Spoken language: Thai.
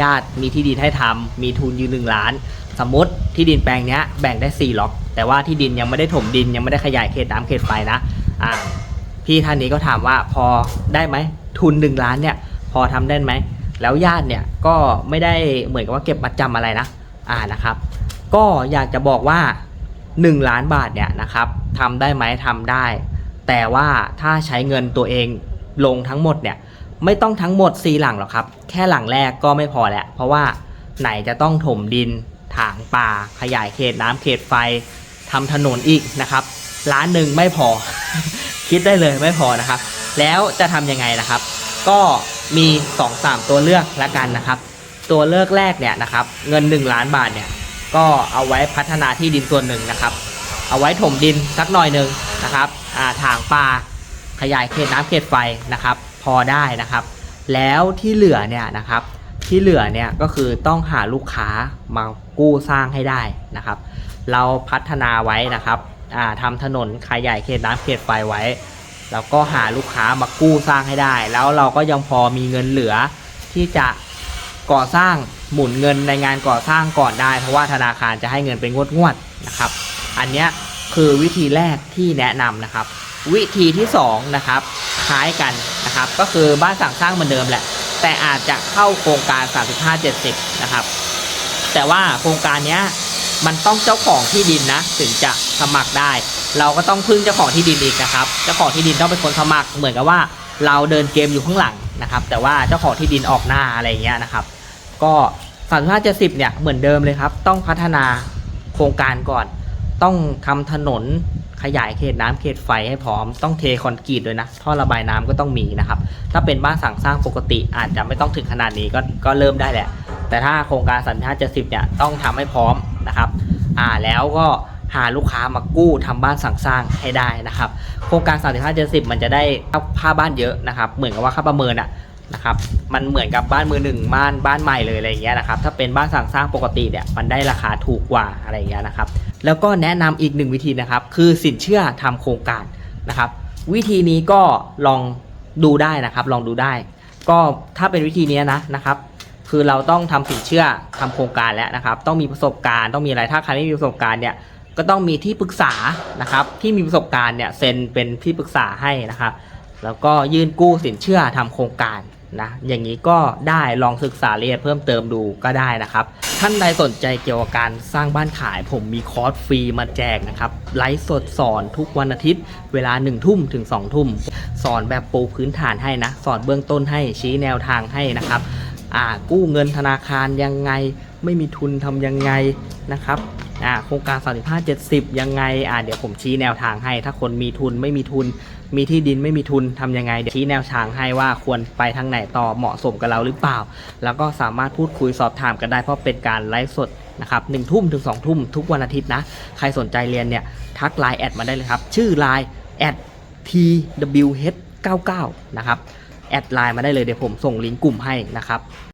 ญาติมีที่ดินให้ทำมีทุนอยู่หนึ่งล้าน สมมติที่ดินแปลงนี้แบ่งได้ 4 ล็อก แต่ว่าที่ดินยังไม่ได้ถมดินยังไม่ได้ขยายเขตน้ำเขตไฟนะอ่าพี่ท่านนี้ก็ถามว่าพอได้ไหมทุน 1 ล้านเนี่ยพอทำได้ไหมแล้วญาติเนี่ยก็ไม่ได้เหมือนกับว่าเก็บมัดจำอะไรนะอ่านะครับ ก็อยากจะบอกว่า 1 ล้านบาทเนี่ยนะครับทำได้ไหมทำได้ แต่ว่าถ้าใช้เงินตัวเองลงทั้งหมดเนี่ย ไม่ต้องทั้งหมด 4 หลังหรอกครับ แค่หลังแรกก็ไม่พอแล้ว เพราะว่าไหนจะต้องถมดิน ถางป่า ขยายเขตน้ำเขตไฟทำถนนอีกนะครับ ล้านหนึ่งไม่พอ คิดได้เลยไม่พอนะครับ แล้วจะทำยังไงนะครับ ก็มี 2-3 ตัวเลือกละกันนะครับ ตัวเลือกแรกเนี่ยนะครับเงิน 1 ล้านบาทเนี่ยก็เอาไว้พัฒนาที่ดินส่วนหนึ่งนะครับ เอาไว้ถมดินสักหน่อยหนึ่งนะครับถางป่าขยายเขตน้ำเขตไฟนะครับ พอได้นะครับ แล้วที่เหลือเนี่ยนะครับ ที่เหลือเนี่ยก็คือต้องหาลูกค้ามากู้สร้างให้ได้นะครับ เราพัฒนาไว้นะครับอ่าทำถนนขยายเขตน้ำเขตไฟไว้ แล้วก็หาลูกค้ามากู้สร้างให้ได้ แล้วเราก็ยังพอมีเงินเหลือที่จะก่อสร้างหมุนเงินในงานก่อสร้างก่อนได้ เพราะว่าธนาคารจะให้เงินเป็นงวดๆนะครับ อันนี้คือวิธีแรกที่แนะนำนะครับ วิธีที่สองนะครับ คล้ายกันนะครับ ก็คือบ้านสั่งสร้างเหมือนเดิมแหละ แต่อาจจะเข้าโครงการ 3570 นะครับ แต่ว่าโครงการนี้มันต้องเจ้าของที่ดินนะ ถึงจะสมัครได้ เราก็ต้องพึ่งเจ้าของที่ดินอีกนะครับ เจ้าของที่ดินต้องเป็นคนสมัคร เหมือนกับว่าเราเดินเกมอยู่ข้างหลังนะครับ แต่ว่าเจ้าของที่ดินออกหน้าอะไรอย่างเงี้ยนะครับ ก็3570 เนี่ยเหมือนเดิมเลยครับ ต้องพัฒนาโครงการก่อน ต้องทำถนน ขยายเขตน้ำเขตไฟให้พร้อมต้องเทคอนกรีตด้วยนะท่อระบายน้ำก็ต้องมีนะครับ ถ้าเป็นบ้านสั่งสร้างปกติอาจจะไม่ต้องถึงขนาดนี้ก็ก็เริ่มได้แหละ แต่ถ้าโครงการสัญญา70เนี่ยต้องทำให้พร้อมนะครับอ่าแล้วก็หาลูกค้ามากู้ทำบ้านสั่งสร้างให้ได้นะครับ โครงการ 35 70 มันจะได้ค่าบ้านเยอะนะครับ เหมือนกับว่าค่าประเมินอะ นะครับมันเหมือนกับบ้านมือหนึ่งบ้านบ้านใหม่เลยอะไรอย่างเงี้ยนะครับถ้าเป็นบ้านสั่งสร้างปกติเนี่ยมันได้ราคาถูกกว่าอะไรอย่างเงี้ยนะครับแล้วก็แนะนำอีกหนึ่งวิธีนะครับคือสินเชื่อทำโครงการนะครับวิธีนี้ก็ลองดูได้นะครับลองดูได้ ก็ถ้าเป็นวิธีนี้นะนะครับคือเราต้องทำสินเชื่อทำโครงการแล้วนะครับต้องมีประสบการณ์ต้องมีอะไรถ้าใครไม่มีประสบการณ์เนี่ยก็ต้องมีที่ปรึกษานะครับที่มีประสบการณ์เนี่ยเซ็นเป็นที่ปรึกษาให้นะครับ แล้วก็ยื่นกู้สินเชื่อทำโครงการนะอย่างนี้ก็ได้ลองศึกษาเอียดเพิ่มเติมดูก็ได้นะครับ ท่านใดสนใจเกี่ยวกับการสร้างบ้านขาย ผมมีคอร์สฟรีมาแจกนะครับไลฟ์สดสอนทุกวันอาทิตย์ เวลา1ทุ่มถึง2ทุ่มสอนแบบปูพื้นฐานให้นะ สอนเบื้องต้นให้ชี้แนวทางให้นะครับอ่ากู้เงินธนาคารยังไง ไม่มีทุนทำยังไงนะครับอ่าโครงการ 35 70 ยังไงอ่าเดี๋ยวผมชี้แนวทางให้ ถ้าคนมีทุนไม่มีทุน มีที่ดินไม่มีทุนทำยังไงเดี๋ยวชี้แนวทางให้ว่าควรไปทางไหนต่อเหมาะสมกับเราหรือเปล่า แล้วก็สามารถพูดคุยสอบถามกันได้เพราะเป็นการไลฟ์สดนะครับหนึ่งทุ่มถึงสองทุ่มทุกวันอาทิตย์นะ ใครสนใจเรียนเนี่ยทักไลน์แอดมาได้เลยครับ ชื่อไลน์แอด twh99 นะครับ แอดไลน์มาได้เลยเดี๋ยวผมส่งลิงก์กลุ่มให้นะครับ